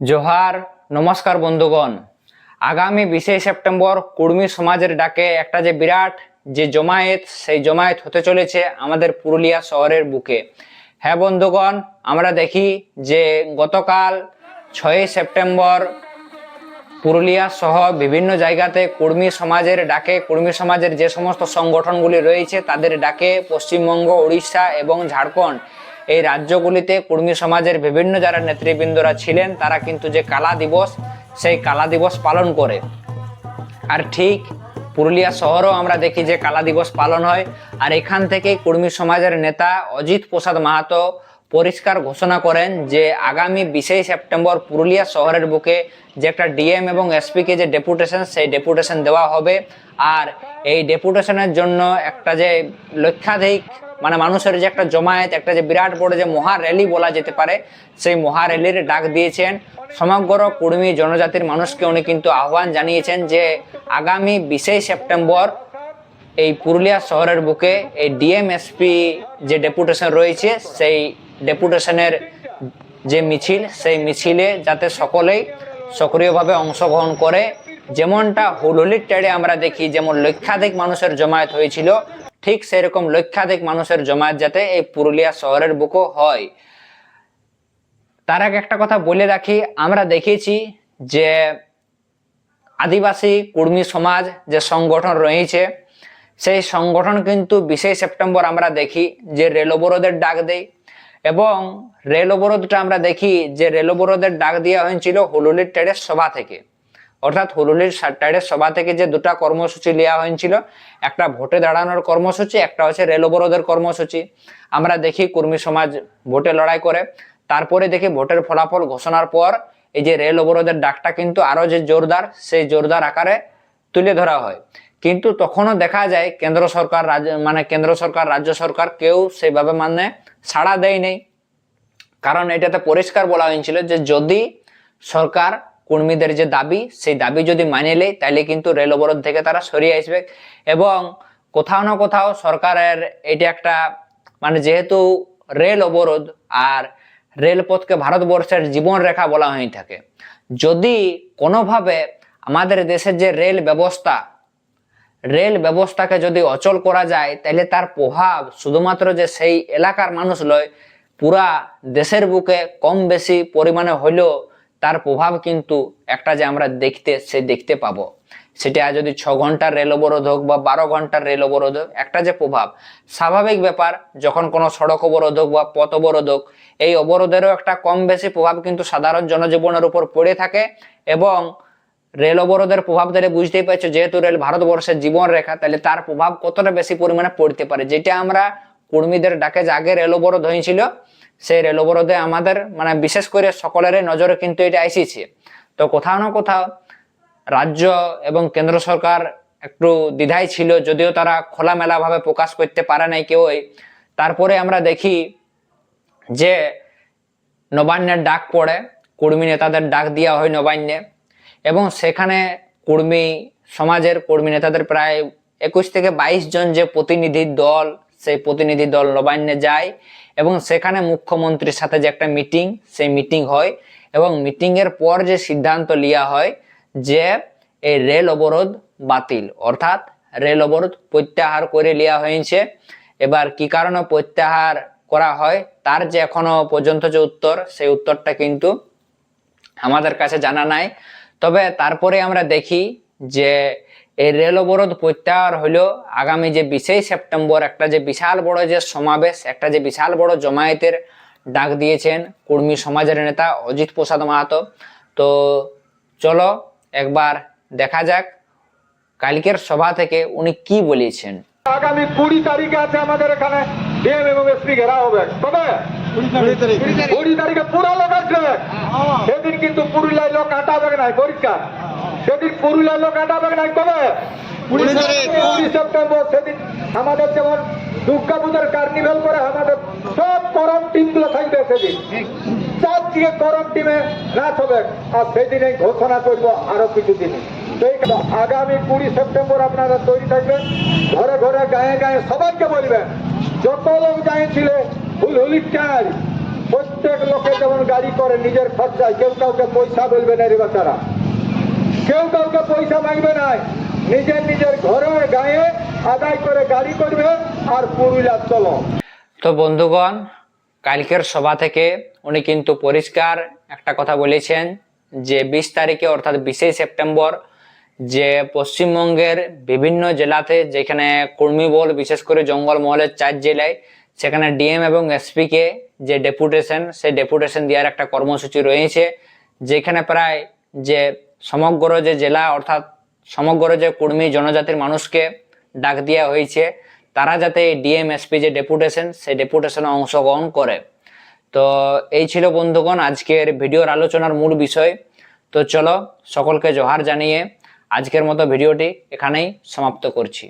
জোহার, নমস্কার বন্ধুগণ। আগামী বিশে সেপ্টেম্বর কুর্মী সমাজের ডাকে একটা যে বিরাট যে জমায়েত, সেই জমায়েত হতে চলেছে আমাদের পুরুলিয়া শহরের বুকে। হ্যাঁ বন্ধুগণ, আমরা দেখি যে গতকাল ছয়ই সেপ্টেম্বর পুরুলিয়া সহ বিভিন্ন জায়গাতে কুর্মী সমাজের ডাকে, কুর্মী সমাজের যে সমস্ত সংগঠনগুলি রয়েছে, তাদের ডাকে পশ্চিমবঙ্গ উড়িষ্যা এবং ঝাড়খণ্ড এই রাজ্যগুলিতে কুর্মী সমাজের বিভিন্ন যারা নেতৃবৃন্দরা ছিলেন, তারা কিন্তু যে কালা দিবস, সেই কালা দিবস পালন করে। আর ঠিক পুরুলিয়া শহরেও আমরা দেখি যে কালা দিবস পালন হয়। আর এখান থেকেই কুর্মী সমাজের নেতা অজিত প্রসাদ মাহাতো পরিষ্কার ঘোষণা করেন যে আগামী বিশে সেপ্টেম্বর পুরুলিয়া শহরের বুকে যে একটা ডিএম এবং এসপিকে যে ডেপুটেশন, সেই ডেপুটেশন দেওয়া হবে। আর এই ডেপুটেশনের জন্য একটা যে লক্ষাধিক মানে মানুষের যে একটা জমায়েত, একটা যে বিরাট বড় যে মহা র্যালি বলা যেতে পারে, সেই মহা র্যালির ডাক দিয়েছেন। সমগ্র কুর্মী জনজাতির মানুষকে উনি কিন্তু আহ্বান জানিয়েছেন যে আগামী বিশে সেপ্টেম্বর এই পুরুলিয়া শহরের বুকে এই ডিএমএসপি যে ডেপুটেশন রয়েছে, সেই ডেপুটেশনের যে মিছিল, সেই মিছিলে যাতে সকলেই সক্রিয়ভাবে অংশগ্রহণ করে। যেমনটা হুলহুলির টেড়ে আমরা দেখি, যেমন লক্ষাধিক মানুষের জমায়েত হয়েছিল ঠিক সেরকম লক্ষাধিক মানুষের জমায়েত যাতে এই পুরুলিয়া শহরের বুকও হয়। তার আগে একটা কথা বলে রাখি, আমরা দেখেছি যে আদিবাসী কুর্মী সমাজ যে সংগঠন রয়েছে, সেই সংগঠন কিন্তু বিশে সেপ্টেম্বর আমরা দেখি যে রেল অবরোধের ডাক দেয় এবং রেল অবরোধটা আমরা দেখি যে রেল অবরোধের ডাক দেওয়া হয়েছিল হুলুলির ট্রেডের সভা থেকে। অর্থাৎ হুলুলির ট্রেডের সভা থেকে যে দুটা কর্মসূচি নেওয়া হয়েছিল, একটা ভোটে দাঁড়ানোর কর্মসূচি, একটা হচ্ছে রেল অবরোধের কর্মসূচি। আমরা দেখি কর্মী সমাজ ভোটে লড়াই করে। তারপরে দেখি ভোটের ফলাফল ঘোষণার পর এই যে রেল অবরোধের ডাকটা কিন্তু আরও যে জোরদার, সেই জোরদার আকারে তুলে ধরা হয়। কিন্তু তখনও দেখা যায় কেন্দ্র সরকার, রাজ্য মানে কেন্দ্র সরকার, রাজ্য সরকার কেউ সেইভাবে মানে সাড়া দেয় নেই কারণ এটাতে পরিষ্কার বলা হয়েছিল যে যদি সরকার কর্মীদের যে দাবি, সেই দাবি যদি মানে নেয়, তাহলে কিন্তু রেল অবরোধ থেকে তারা সরিয়ে আসবে। এবং কোথাও না কোথাও সরকারের এটা একটা মানে যেহেতু রেল অবরোধ আর রেলপথকে ভারতবর্ষের জীবনরেখা বলা হয়ে থাকে, যদি কোনোভাবে আমাদের দেশের যে রেল ব্যবস্থা, রেল ব্যবস্থাকে যদি অচল করা যায়, তাহলে তার প্রভাব শুধুমাত্র যে সেই এলাকার মানুষ লয় পুরা দেশের বুকে কম বেশি পরিমাণে হলেও প্রভাব কিন্তু একটা যে আমরা দেখতে, সে দেখতে পাবো। সেটা যদি ছ ঘণ্টার রেল অবরোধ হোক বা বারো ঘণ্টার রেল অবরোধ হোক, একটা যে প্রভাব। স্বাভাবিক ব্যাপার, যখন কোনো সড়ক অবরোধ হোক বা পথ অবরোধ হোক, এই অবরোধেরও একটা কম বেশি প্রভাব কিন্তু সাধারণ জনজীবনের উপর পড়ে থাকে এবং রেল অবরোধের প্রভাব তাহলে বুঝতেই পারছ, যেহেতু রেল ভারতবর্ষের জীবন রেখা তাহলে তার প্রভাব কতটা বেশি পরিমাণে পড়তে পারে? যেটা আমরা কর্মীদের ডাকে যে আগে রেল অবরোধ হয়েছিল সেই রেল অবরোধে আমাদের মানে বিশেষ করে সকলের নজরে কিন্তু এটা এসেছে। তো কোথাও না কোথাও রাজ্য এবং কেন্দ্র সরকার একটু দ্বিধায় ছিল, যদিও তারা খোলামেলাভাবে প্রকাশ করতে পারে নাই কেউই। তারপরে আমরা দেখি যে নবান্নের ডাক পড়ে, কর্মী নেতাদের ডাক দেওয়া হয় নবান্নে। এবং সেখানে কর্মী, সমাজের কর্মী নেতাদের প্রায় একুশ থেকে বাইশ জন যে প্রতিনিধি দল সেই প্রতিনিধি দল নবান্নে যায় এবং সেখানে মুখ্যমন্ত্রীর সাথে যে একটা মিটিং, সেই মিটিং হয় এবং মিটিংয়ের পর যে সিদ্ধান্ত নেওয়া হয় যে এই রেল অবরোধ বাতিল, অর্থাৎ রেল অবরোধ প্রত্যাহার করে নেওয়া হয়েছে। এবার কি কারণে প্রত্যাহার করা হয়, তার যে এখনও পর্যন্ত যে উত্তর, সেই উত্তরটা কিন্তু আমাদের কাছে জানা নাই। তবে তারপরে আমরা দেখি যে এই রেল অবরোধ প্রত্যাহার হলো আগামী যে বিশে সেপ্টেম্বর একটা যে বিশাল বড় যে সমাবেশ একটা যে বিশাল বড় জমায়েতের ডাক দিয়েছেন কর্মী সমাজের নেতা অজিত প্রসাদ মাহাতো। তো চলো একবার দেখা যাক কালকের সভা থেকে উনি কি বলেছেন। আগামী কুড়ি তারিখে আছে আমাদের এখানে ডিএম এবং এসপি ঘেরা হবে। তবে কুড়ি তারিখে পুরো লোক আসবে। সেদিন কিন্তু পুরুলিয়ায় লোক কাটাবে নাই পরীক্ষা সেদিন পুরুলিয়ার লোক কুড়ি সেপ্টেম্বর সেদিন আমাদের যেমন দুর্গা পূজার কার্নিভেল করে আমাদের সব করম টিমগুলো থাকবে সেদিন। সব দিকে করম টিমে নাচ হবে। আর সেদিন ঘোষণা করব আরও কিছুদিন। সেই আগামী কুড়ি সেপ্টেম্বর আপনারা তৈরি থাকবেন। ঘরে ঘরে গায়ে গায়ে সবাইকে বলবেন যত লোক ছিল হুলহুলির চাল প্রত্যেক লোকে যেমন গাড়ি করে নিজের খরচায় কেউ কাউকে পয়সা বলবে না রে বাচ্চারা। কেউ কাউকে পয়সা মাগবে না নিজের নিজের ঘরে গায়ে আদায় করে গাড়ি করবে আর পুরুলিয়া চলো। তো বন্ধুগণ, কালকের সভা থেকে উনি কিন্তু পরিষ্কার একটা কথা বলেছেন যে বিশ তারিখে অর্থাৎ বিশে সেপ্টেম্বর, যে পশ্চিমবঙ্গের বিভিন্ন জেলাতে যেখানে কর্মী বল, বিশেষ করে জঙ্গলমহলের চার জেলায়, সেখানে ডিএম এবং এসপি কে যে ডেপুটেশন, সেই ডেপুটেশন দেওয়ার একটা কর্মসূচি রয়েছে, যেখানে প্রায় যে সমগ্র যে জেলা, অর্থাৎ সমগ্র যে কর্মী জনজাতির মানুষকে ডাক দেওয়া হয়েছে, তারা যাতে এই ডিএমএসপি যে ডেপুটেশন, সেই ডেপুটেশনে অংশগ্রহণ করে। তো এই ছিল বন্ধুগণ আজকের ভিডিওর আলোচনার মূল বিষয়। তো চলো সকলকে জোহার জানিয়ে আজকের মতো ভিডিওটি এখানেই সমাপ্ত করছি।